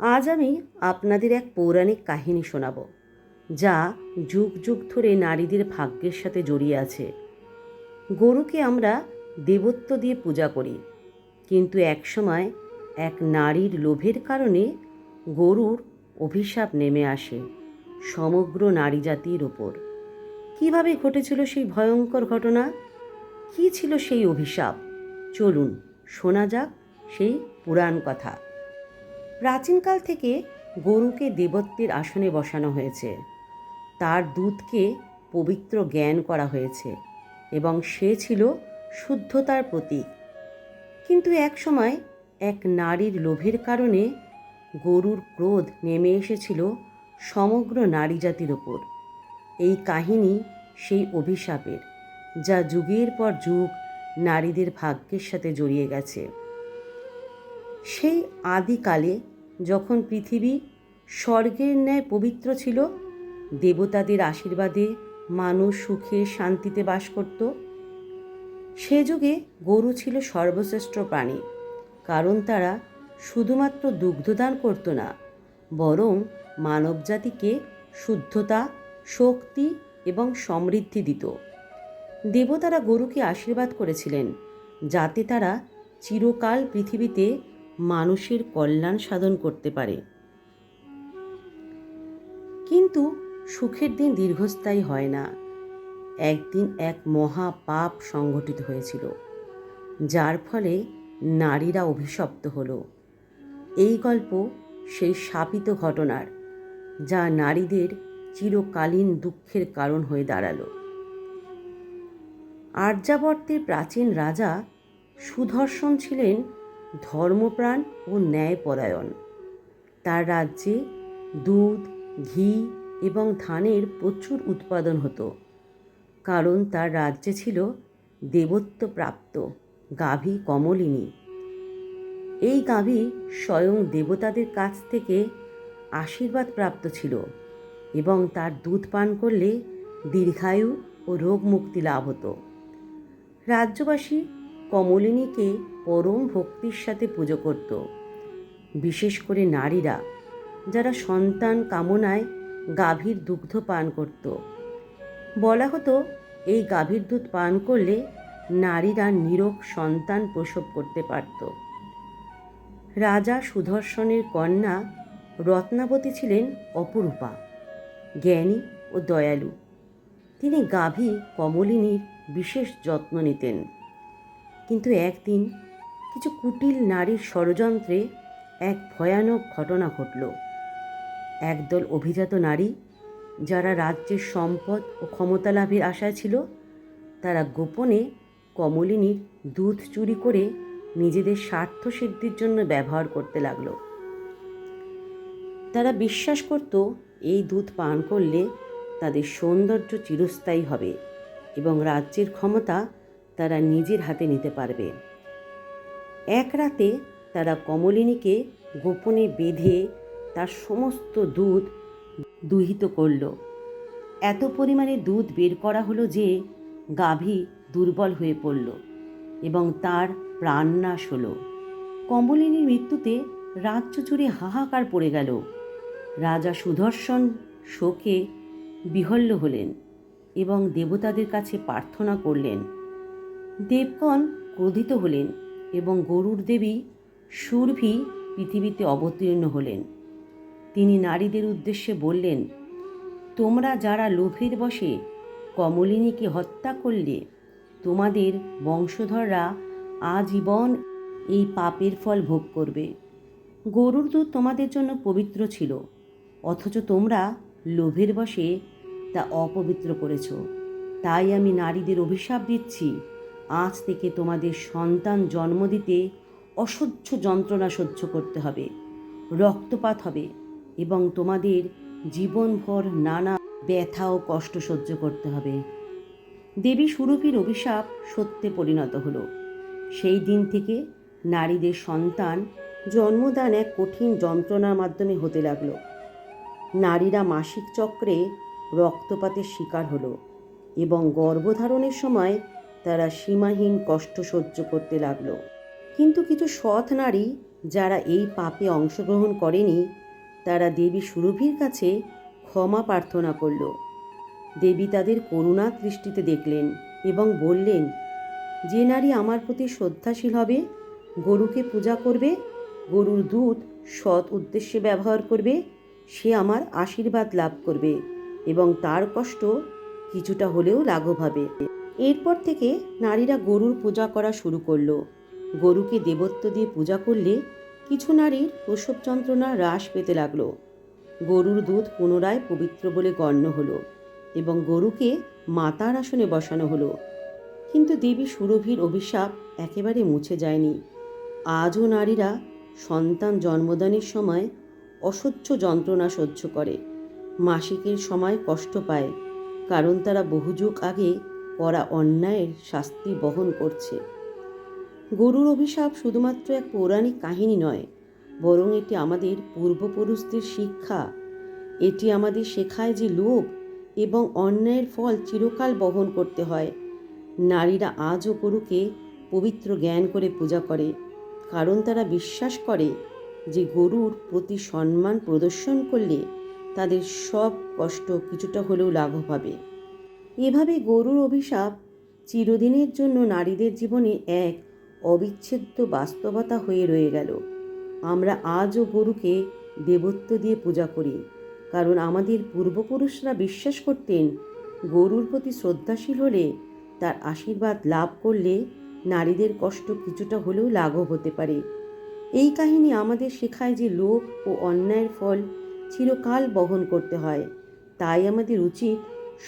আজ আমি আপনাদের এক পৌরাণিক কাহিনী শোনাব, যা যুগ যুগ ধরে নারীদের ভাগ্যের সাথে জড়িয়ে আছে। গরুকে আমরা দেবত্ব দিয়ে পূজা করি, কিন্তু একসময় এক নারীর লোভের কারণে গরুর অভিশাপ নেমে আসে সমগ্র নারী জাতির ওপর। কীভাবে ঘটেছিল সেই ভয়ঙ্কর ঘটনা? কী ছিল সেই অভিশাপ? চলুন শোনা যাক সেই পুরাণ কথা। প্রাচীনকাল থেকে গরুকে দেবত্বের আসনে বসানো হয়েছে। তার দুধকে পবিত্র জ্ঞান করা হয়েছে এবং সে ছিল শুদ্ধতার প্রতীক। কিন্তু এক সময় এক নারীর লোভের কারণে গরুর ক্রোধ নেমে এসেছিল সমগ্র নারী জাতির ওপর। এই কাহিনী সেই অভিশাপের, যা যুগের পর যুগ নারীদের ভাগ্যের সাথে জড়িয়ে গেছে। সেই আদিকালে যখন পৃথিবী স্বর্গের ন্যায় পবিত্র ছিল, দেবতাদের আশীর্বাদে মানুষ সুখে শান্তিতে বাস করত। সে যুগে গরু ছিল সর্বশ্রেষ্ঠ প্রাণী, কারণ তারা শুধুমাত্র দুগ্ধদান করতো না, বরং মানবজাতিকে শুদ্ধতা, শক্তি এবং সমৃদ্ধি দিত। দেবতারা গরুকে আশীর্বাদ করেছিলেন, যাতে তারা চিরকাল পৃথিবীতে মানুষের কল্যাণ সাধন করতে পারে। কিন্তু সুখের দিন দীর্ঘস্থায়ী হয় না। একদিন এক মহা পাপ সংঘটিত হয়েছিল, যার ফলে নারীরা অভিশপ্ত হল। এই গল্প সেই শাপিত ঘটনার, যা নারীদের চিরকালীন দুঃখের কারণ হয়ে দাঁড়াল। আর্যাবর্তের প্রাচীন রাজা সুদর্শন ছিলেন ধর্মপ্রাণ ও ন্যায়পরায়ণ। তার রাজ্যে দুধ, ঘি এবং ধানের প্রচুর উৎপাদন হতো। কারণ তার রাজ্যে ছিল দেবত্বপ্রাপ্ত গাভী কমলিনী। এই গাভী স্বয়ং দেবতাদের কাছ থেকে আশীর্বাদ প্রাপ্ত ছিল এবং তার দুধ পান করলে দীর্ঘায়ু ও রোগ মুক্তি লাভ হতো। রাজ্যবাসী কমলিনীকে পরম ভক্তির সাথে পুজো করত। বিশেষ করে নারীরা, যারা সন্তান কামনায় গাভীর দুগ্ধ পান করত। বলা হতো, এই গাভীর দুধ পান করলে নারীরা নিরোগ সন্তান প্রসব করতে পারত। রাজা সুদর্শনের কন্যা রত্নাবতী ছিলেন অপরূপা, জ্ঞানী ও দয়ালু। তিনি গাভী কমলিনীর বিশেষ যত্ন নিতেন। কিন্তু একদিন কিছু কুটিল নারীর ষড়যন্ত্রে এক ভয়ানক ঘটনা ঘটল। একদল অভিজাত নারী, যারা রাজ্যের সম্পদ ও ক্ষমতা লাভের আশায় ছিল, তারা গোপনে কমলিনীর দুধ চুরি করে নিজেদের স্বার্থ সিদ্ধির জন্য ব্যবহার করতে লাগল। তারা বিশ্বাস করত, এই দুধ পান করলে তাদের সৌন্দর্য চিরস্থায়ী হবে এবং রাজ্যের ক্ষমতা তারা নিজের হাতে নিতে পারবে। এক রাতে তারা কমলিনীকে গোপনে বেঁধে তার সমস্ত দুধ দুহিত করল। এত পরিমাণে দুধ বের করা হলো যে গাভী দুর্বল হয়ে পড়ল এবং তার প্রাণনাশ হলো। কমলিনীর মৃত্যুতে রাজ্য জুড়ে হাহাকার পড়ে গেল। রাজা সুদর্শন শোকে বিহল্য হলেন এবং দেবতাদের কাছে প্রার্থনা করলেন দেবগণ ক্রোধিত হলেন এবং গরুর দেবী সুরভি পৃথিবীতে অবতীর্ণ হলেন। তিনি নারীদের উদ্দেশ্যে বললেন, তোমরা যারা লোভের বসে কমলিনীকে হত্যা করলে, তোমাদের বংশধররা আজীবন এই পাপের ফল ভোগ করবে। গরুর দুধ তোমাদের জন্য পবিত্র ছিল, অথচ তোমরা লোভের বসে তা অপবিত্র করেছ। তাই আমি নারীদের অভিশাপ দিচ্ছি আজ থেকে তোমাদের সন্তান জন্ম দিতে অসহ্য যন্ত্রণা সহ্য করতে হবে, রক্তপাত হবে এবং তোমাদের জীবনভর নানা ব্যথা ও কষ্ট সহ্য করতে হবে। দেবী সুরভির অভিশাপ সত্যে পরিণত হলো। সেই দিন থেকে নারীদের সন্তান জন্মদান এক কঠিন যন্ত্রণার মাধ্যমে হতে লাগল। নারীরা মাসিক চক্রে রক্তপাতের শিকার হলো এবং গর্ভধারণের সময় তারা সীমাহীন কষ্ট সহ্য করতে লাগল। কিন্তু কিছু সৎ নারী যারা এই পাপে অংশগ্রহণ করেনি, তারা দেবী সুরভির কাছে ক্ষমা প্রার্থনা করল। দেবী তাদের করুণা দৃষ্টিতে দেখলেন এবং বললেন, যে নারী আমার প্রতি শ্রদ্ধাশীল হবে, গরুকে পূজা করবে, গরুর দুধ সৎ উদ্দেশ্যে ব্যবহার করবে, সে আমার আশীর্বাদ লাভ করবে এবং তার কষ্ট কিছুটা হলেও লাঘব হবে। এরপর থেকে নারীরা গরুর পূজা করা শুরু করল। গরুকে দেবত্ব দিয়ে পূজা করলে কিছু নারীর প্রসব যন্ত্রণা হ্রাস পেতে লাগল। গরুর দুধ পুনরায় পবিত্র বলে গণ্য হলো এবং গরুকে মাতার আসনে বসানো হলো। কিন্তু দেবী সুরভির অভিশাপ একেবারে মুছে যায়নি। আজও নারীরা সন্তান জন্মদানের সময় অসহ্য যন্ত্রণা সহ্য করে। মাসিকের সময় কষ্ট পায়, কারণ তারা বহুযুগ আগে করা অন্যায়ের শাস্তি বহন করছে। গরুর অভিশাপ শুধুমাত্র এক পৌরাণিক কাহিনী নয়, বরং এটি আমাদের পূর্বপুরুষদের শিক্ষা। এটি আমাদের শেখায় যে লোভ এবং অন্যায়ের ফল চিরকাল বহন করতে হয়। নারীরা আজও গরুকে পবিত্র জ্ঞান করে পূজা করে, কারণ তারা বিশ্বাস করে যে গরুর প্রতি সম্মান প্রদর্শন করলে তাদের সব কষ্ট কিছুটা হলেও লাঘব হবে। এভাবে গরুর অভিশাপ চিরদিনের জন্য নারীদের জীবনে এক অবিচ্ছেদ্য বাস্তবতা হয়ে রয়ে গেল। আমরা আজও গরুকে দেবত্ব দিয়ে পূজা করি, কারণ আমাদের পূর্বপুরুষরা বিশ্বাস করতেন গরুর প্রতি শ্রদ্ধাশীল হলে তার আশীর্বাদ লাভ করলে নারীদের কষ্ট কিছুটা হলেও লাঘব হতে পারে। এই কাহিনী আমাদের শেখায় যে লোভ ও অন্যায়ের ফল চিরকাল বহন করতে হয়। তাই আমাদের উচিত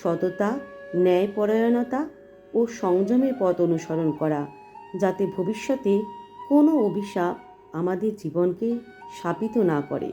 সততা ন্যায়পরায়ণতা ও সংযমের পথ অনুসরণ করা, যাতে ভবিষ্যতে কোনো অভিশাপ আমাদের জীবনকে শাপিত না করে।